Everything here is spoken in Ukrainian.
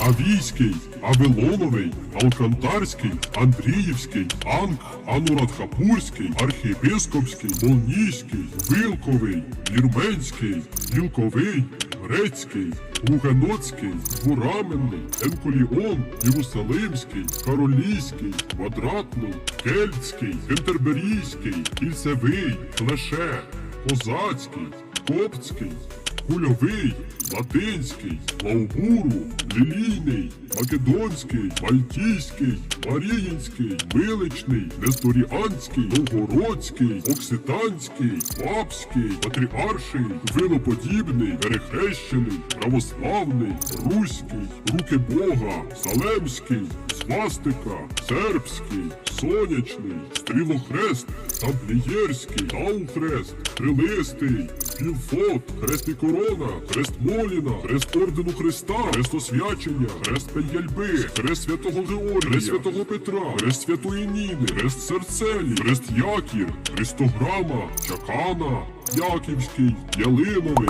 Авійський, Авилоновий, Алкантарський, Андріївський, Анг, Анурадхапурський, Архієпископський, Молнійський, Вилковий, Вірменський, Вілковий, Грецький, Гугеноцький, Бураменний, Енкуліон, Єрусалимський, Каролійський, Квадратний, Кельтський, Кентерберійський, Кільцевий, Клеше, Козацький, Коптський, Кульовий, Латинський, Лаубуру, Лілійний, Македонський, Мальтійський, Маріїнський, Миличний, Несторіанський, Новгородський, Окситанський, Папський, Патріарший, Виноподібний, Перехрещений, Православний, Руський, Руки Бога, Салемський, Свастика, Сербський, Сонячний, Стрілохрест, Тамплієрський, Таухрест, Трилистий, Півфот, Корона, Хрест Моліна, Хрест Ордену Христа, Хрест Освячення, Хрест Пеньяльби, Хрест Святого Георгія, Хрест Святого Петра, Хрест Святої Ніни, Хрест Серцелі, Хрест Якір, Христограма, Чакана, Яківський, Ялиновий,